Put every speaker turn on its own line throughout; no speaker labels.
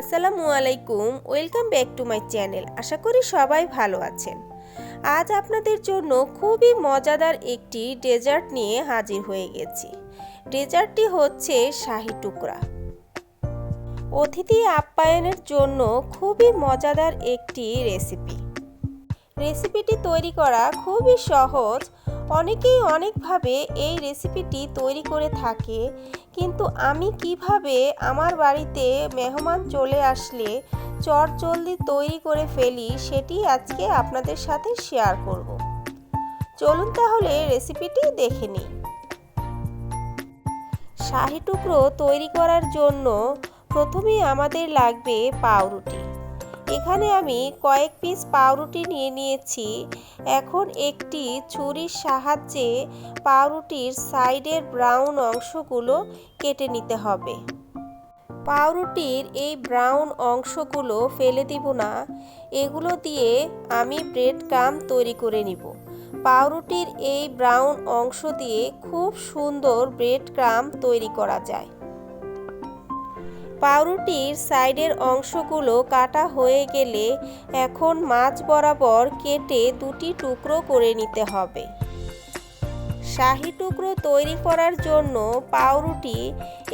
আসসালামু আলাইকুম, welcome back to my channel. আশা করি সবাই ভালো আছেন। আজ আপনাদের জন্য খুবই মজাদার একটি ডেজার্ট নিয়ে হাজির হয়ে গেছি। ডেজার্টটি হচ্ছে শাহি টুকরা। অতিথি আপ্যায়নের জন্য খুবই মজাদার একটি রেসিপি। রেসিপিটি তৈরি করা খুবই সহজ অনেকেই অনেকভাবে এই রেসিপিটি তৈরি করে থাকে, কিন্তু আমি কীভাবে আমার বাড়িতে মেহমান চলে আসলে চট জলদি তৈরি করে ফেলি সেটি আজকে আপনাদের সাথে শেয়ার করব। চলুন তাহলে রেসিপিটি দেখে নিই। শাহি টুকরো তৈরি করার জন্য প্রথমেই আমাদের লাগবে পাউরুটি। এখানে আমি কয়েক পিস পাউরুটি নিয়ে নিয়েছি। এখন একটি ছুরির সাহায্যে পাউরুটির সাইডের ব্রাউন অংশগুলো কেটে নিতে হবে। পাউরুটির এই ব্রাউন অংশগুলো ফেলে দিব না। এগুলো দিয়ে আমি ব্রেড কাম তৈরি করে নিব। পাউরুটির এই ব্রাউন অংশ দিয়ে খুব সুন্দর ব্রেড ক্রাম তৈরি করা যায়। পাউরুটির সাইডের অংশগুলো কাটা হয়ে গেলে এখন মাছ বরাবর কেটে দুটি টুকরো করে নিতে হবে। শাহি টুকরো তৈরি করার জন্য পাউরুটি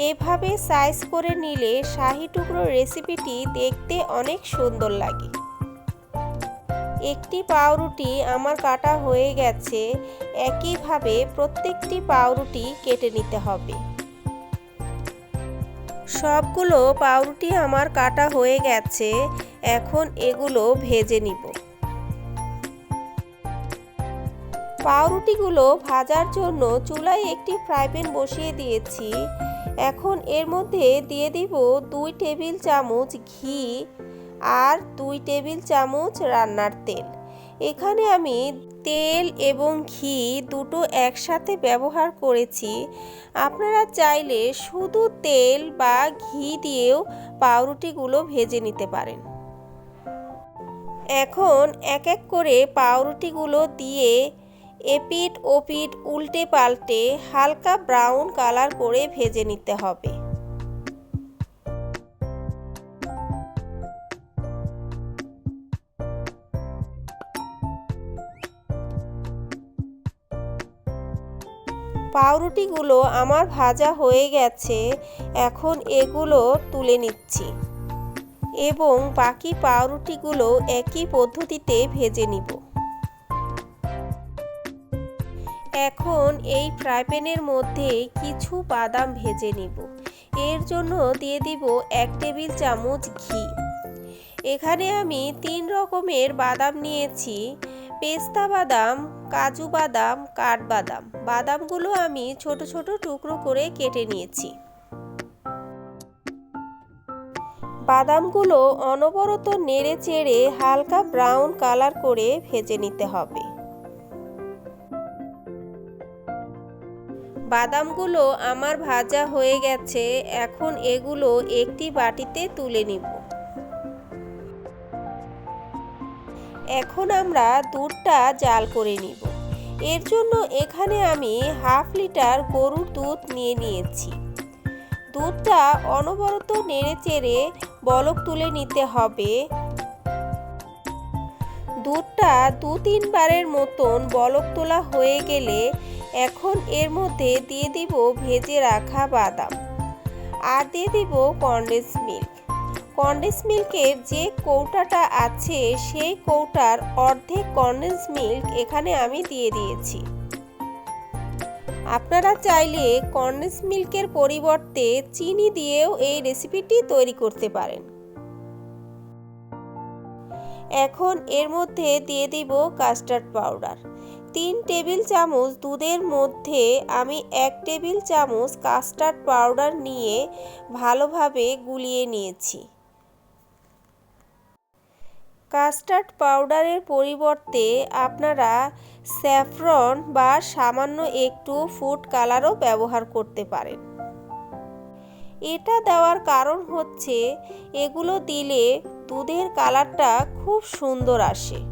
এভাবে সাইজ করে নিলে শাহি টুকরো রেসিপিটি দেখতে অনেক সুন্দর লাগে। একটি পাউরুটি আমার কাটা হয়ে গেছে, একইভাবে প্রত্যেকটি পাউরুটি কেটে নিতে হবে। সবগুলো পাউরুটি আমার কাটা হয়ে গেছে, এখন এগুলো ভেজে নিব। পাউরুটিগুলো ভাজার জন্য চুলায় একটি ফ্রাই প্যান বসিয়ে দিয়েছি। এখন এর মধ্যে দিয়ে দিব দুই টেবিল চামচ ঘি আর দুই টেবিল চামচ রান্নার তেল। এখানে আমি তেল এবং ঘি দুটো একসাথে ব্যবহার করেছি। আপনারা চাইলে শুধু তেল বা ঘি দিয়েও পাউরুটিগুলো ভেজে নিতে পারেন। এখন এক এক করে পাউরুটিগুলো দিয়ে এপিট ওপিট উল্টে পাল্টে হালকা ব্রাউন কালার করে ভেজে নিতে হবে। পাউরুটিগুলো আমার ভাজা হয়ে গেছে, এখন এগুলো তুলে নিচ্ছি। এবং বাকি পাউরুটিগুলো একই পদ্ধতিতে ভেজে নিব। এখন এই ফ্রাই প্যানের মধ্যে কিছু বাদাম ভেজে নিব। এর জন্য দিয়ে দিব এক টেবিল চামচ ঘি। এখানে আমি তিন রকমের বাদাম নিয়েছি। পেস্তা বাদাম, কাজু বাদাম কাঠবাদাম বাদামগুলো আমি ছোট ছোট টুকরো করে কেটে নিয়েছি। বাদামগুলো অনবরত নেড়ে চেড়ে হালকা ব্রাউন কালার করে ভেজে নিতে হবে। বাদামগুলো আমার ভাজা হয়ে গেছে, এখন এগুলো একটি বাটিতে তুলে নিব। এখন আমরা দুধটা জাল করে নিব। এর জন্য এখানে আমি হাফ লিটার গরুর দুধ নিয়ে নিয়েছি। দুধটা অনবরত নেড়ে চেড়ে বলক তুলে নিতে হবে। দুধটা দু তিনবারের মতন বলক তোলা হয়ে গেলে এখন এর মধ্যে দিয়ে দিব ভেজে রাখা বাদাম। আর দিয়ে দিব কন্ডেন্স মিল্ক। কন্ডেন্স মিল্কের যে কৌটাটা আছে, সেই কৌটার অর্ধেক কন্ডেন্স মিল্ক এখানে আমি দিয়ে দিয়েছি। আপনারা চাইলে কন্ডেন্স মিল্কের পরিবর্তে চিনি দিয়েও এই রেসিপিটি তৈরি করতে পারেন। এখন এর মধ্যে দিয়ে দিব কাস্টার্ড পাউডার। তিন টেবিল চামচ দুধের মধ্যে আমি এক টেবিল চামচ কাস্টার্ড পাউডার নিয়ে ভালোভাবে গুলিয়ে নিয়েছি। কাস্টার্ড পাউডারের পরিবর্তে আপনারা স্যাফরন বা সামান্য একটু ফুড কালারও ব্যবহার করতে পারেন। এটা দেওয়ার কারণ হচ্ছে, এগুলো দিলে দুধের কালারটা খুব সুন্দর আসে।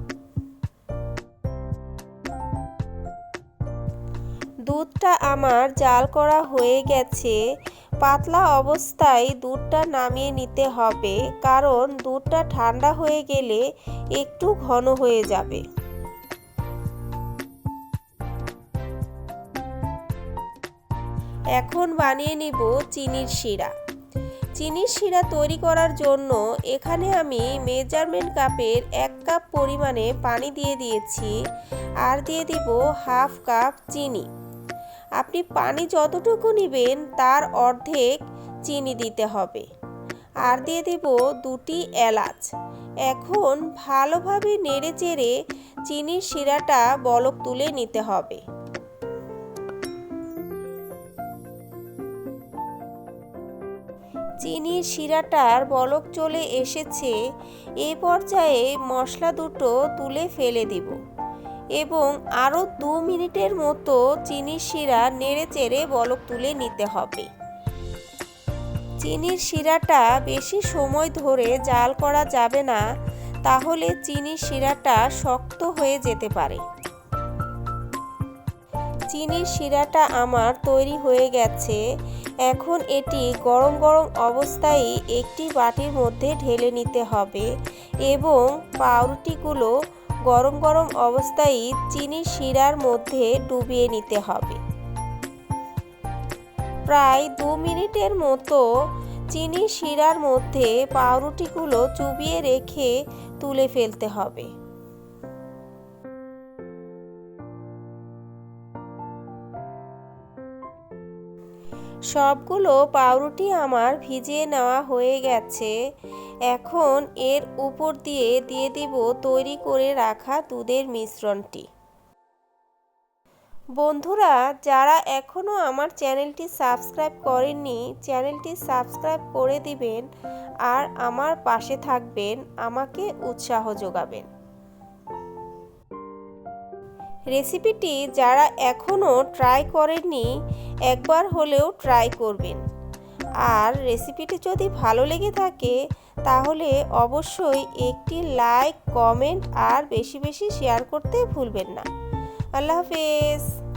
দুধটা আমার জাল করা হয়ে গেছে। পাতলা অবস্থায় দুধটা নামিয়ে নিতে হবে, কারণ দুধটা ঠান্ডা হয়ে গেলে একটু ঘন হয়ে যাবে। এখন বানিয়ে নিব চিনির শিরা। চিনির শিরা তৈরি করার জন্য এখানে আমি মেজারমেন্ট কাপের এক কাপ পরিমাণে পানি দিয়ে দিয়েছি, আর দিয়ে দিব হাফ কাপ চিনি। আপনি পানি যতটুকু নেবেন তার অর্ধেক চিনি দিতে হবে। আর দিয়ে দেব দুটি এলাচ। এখন ভালোভাবে নেড়ে চেড়ে চিনির শিরাটা বলক তুলে নিতে হবে। চিনির শিরাটার বলক চলে এসেছে। এই পর্যায়ে মশলা দুটো তুলে ফেলে দিব। এবং আরও দু মিনিটের মতো চিনির শিরা নেড়ে চেড়ে বলক তুলে নিতে হবে। চিনির শিরাটা বেশি সময় ধরে জাল করা যাবে না, তাহলে চিনির শিরাটা শক্ত হয়ে যেতে পারে। চিনির শিরাটা আমার তৈরি হয়ে গেছে। এখন এটি গরম গরম অবস্থায় একটি বাটির মধ্যে ঢেলে নিতে হবে এবং পাউরুটিগুলো গরম গরম অবস্থায় চিনি শিরার মধ্যে ডুবিয়ে নিতে হবে। প্রায় দু মিনিটের মতো চিনি শিরার মধ্যে পাউরুটিগুলো চুবিয়ে রেখে তুলে ফেলতে হবে। সবগুলো পাউরুটি আমার ভিজিয়ে নেওয়া হয়ে গেছে। এখন এর উপর দিয়ে দিয়ে দিব তৈরি করে রাখা দুধের মিশ্রণটি। বন্ধুরা, যারা এখনও আমার চ্যানেলটি সাবস্ক্রাইব করেননি, চ্যানেলটি সাবস্ক্রাইব করে দিবেন আর আমার পাশে থাকবেন, আমাকে উৎসাহ যোগাবেন। রেসিপিটি যারা এখনও ট্রাই করেননি, একবার হলেও ট্রাই করবেন। আর রেসিপিটি যদি ভালো লেগে থাকে তাহলে অবশ্যই একটি লাইক কমেন্ট আর বেশি বেশি শেয়ার করতে ভুলবেন না। আল্লাহ হাফেজ।